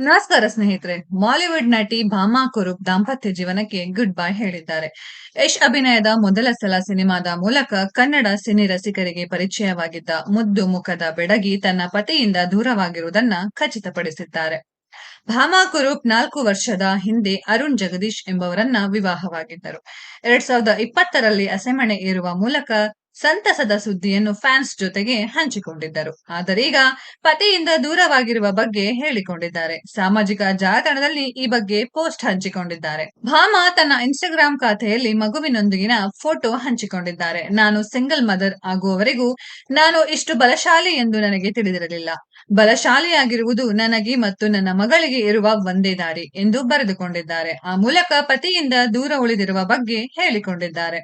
ನಮಸ್ಕಾರ ಸ್ನೇಹಿತರೆ. ಬಾಲಿವುಡ್ ನಟಿ ಭಾಮಾ ಕುರುಪ್ ದಾಂಪತ್ಯ ಜೀವನಕ್ಕೆ ಗುಡ್ ಬೈ ಹೇಳಿದ್ದಾರೆ. ಯಶ್ ಅಭಿನಯದ ಮೊದಲ ಸಲ ಸಿನಿಮಾದ ಮೂಲಕ ಕನ್ನಡ ಸಿನಿ ರಸಿಕರಿಗೆ ಪರಿಚಯವಾಗಿದ್ದ ಮುದ್ದು ಮುಖದ ಬೆಡಗಿ ತನ್ನ ಪತಿಯಿಂದ ದೂರವಾಗಿರುವುದನ್ನ ಖಚಿತಪಡಿಸಿದ್ದಾರೆ. ಭಾಮಾ ಕುರೂಪ್ ನಾಲ್ಕು ವರ್ಷದ ಹಿಂದೆ ಅರುಣ್ ಜಗದೀಶ್ ಎಂಬವರನ್ನ ವಿವಾಹವಾಗಿದ್ದರು. ಎರಡ್ ಸಾವಿರದ ಇಪ್ಪತ್ತರಲ್ಲಿ ಅಸೆಮಣೆ ಏರುವ ಮೂಲಕ ಸಂತಸದ ಸುದ್ದಿಯನ್ನು ಫ್ಯಾನ್ಸ್ ಜೊತೆಗೆ ಹಂಚಿಕೊಂಡಿದ್ದರು. ಆದರೀಗ ಪತಿಯಿಂದ ದೂರವಾಗಿರುವ ಬಗ್ಗೆ ಹೇಳಿಕೊಂಡಿದ್ದಾರೆ. ಸಾಮಾಜಿಕ ಜಾಲತಾಣದಲ್ಲಿ ಈ ಬಗ್ಗೆ ಪೋಸ್ಟ್ ಹಂಚಿಕೊಂಡಿದ್ದಾರೆ. ಭಾಮ ತನ್ನ ಇನ್ಸ್ಟಾಗ್ರಾಂ ಖಾತೆಯಲ್ಲಿ ಮಗುವಿನೊಂದಿಗಿನ ಫೋಟೋ ಹಂಚಿಕೊಂಡಿದ್ದಾರೆ. ನಾನು ಸಿಂಗಲ್ ಮದರ್ ಆಗುವವರೆಗೂ ನಾನು ಇಷ್ಟು ಬಲಶಾಲಿ ಎಂದು ನನಗೆ ತಿಳಿದಿರಲಿಲ್ಲ. ಬಲಶಾಲಿಯಾಗಿರುವುದು ನನಗೆ ಮತ್ತು ನನ್ನ ಮಗಳಿಗೆ ಇರುವ ಒಂದೇ ದಾರಿ ಎಂದು ಬರೆದುಕೊಂಡಿದ್ದಾರೆ. ಆ ಮೂಲಕ ಪತಿಯಿಂದ ದೂರ ಉಳಿದಿರುವ ಬಗ್ಗೆ ಹೇಳಿಕೊಂಡಿದ್ದಾರೆ.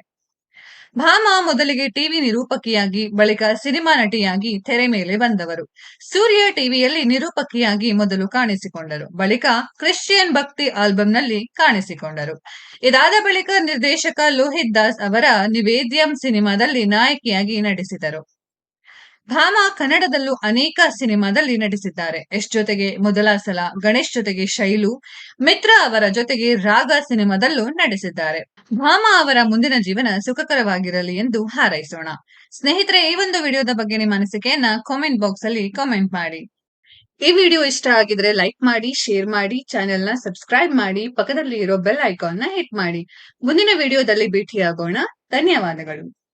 ಭಾಮಾ ಮೊದಲಿಗೆ ಟಿವಿ ನಿರೂಪಕಿಯಾಗಿ, ಬಳಿಕ ಸಿನಿಮಾ ನಟಿಯಾಗಿ ತೆರೆ ಮೇಲೆ ಬಂದವರು. ಸೂರ್ಯ ಟಿವಿಯಲ್ಲಿ ನಿರೂಪಕಿಯಾಗಿ ಮೊದಲು ಕಾಣಿಸಿಕೊಂಡರು, ಬಳಿಕ ಕ್ರಿಶ್ಚಿಯನ್ ಭಕ್ತಿ ಆಲ್ಬಂನಲ್ಲಿ ಕಾಣಿಸಿಕೊಂಡರು. ಇದಾದ ಬಳಿಕ ನಿರ್ದೇಶಕ ಲೋಹಿತ್ ದಾಸ್ ಅವರ ನಿವೇದ್ಯಂ ಸಿನಿಮಾದಲ್ಲಿ ನಾಯಕಿಯಾಗಿ ನಟಿಸಿದರು. ಭಾಮ ಕನ್ನಡದಲ್ಲೂ ಅನೇಕ ಸಿನಿಮಾದಲ್ಲಿ ನಟಿಸಿದ್ದಾರೆ. ಎಷ್ಟ್ ಜೊತೆಗೆ ಮೊದಲ ಸಲ ಗಣೇಶ್ ಜೊತೆಗೆ ಶೈಲು, ಮಿತ್ರ ಅವರ ಜೊತೆಗೆ ರಾಗ ಸಿನಿಮಾದಲ್ಲೂ ನಟಿಸಿದ್ದಾರೆ. ಭಾಮಾ ಅವರ ಮುಂದಿನ ಜೀವನ ಸುಖಕರವಾಗಿರಲಿ ಎಂದು ಹಾರೈಸೋಣ. ಸ್ನೇಹಿತರೆ, ಈ ಒಂದು ವಿಡಿಯೋದ ಬಗ್ಗೆ ನಿಮ್ಮ ಅನಿಸಿಕೆಯನ್ನ ಕಾಮೆಂಟ್ ಬಾಕ್ಸ್ ಅಲ್ಲಿ ಕಾಮೆಂಟ್ ಮಾಡಿ. ಈ ವಿಡಿಯೋ ಇಷ್ಟ ಆಗಿದ್ರೆ ಲೈಕ್ ಮಾಡಿ ಶೇರ್ ಮಾಡಿ ಚಾನೆಲ್ನ ಸಬ್ಸ್ಕ್ರೈಬ್ ಮಾಡಿ ಪಕ್ಕದಲ್ಲಿ ಇರೋ ಬೆಲ್ ಐಕಾನ್ನ ಹಿಟ್ ಮಾಡಿ. ಮುಂದಿನ ವಿಡಿಯೋದಲ್ಲಿ ಭೇಟಿಯಾಗೋಣ. ಧನ್ಯವಾದಗಳು.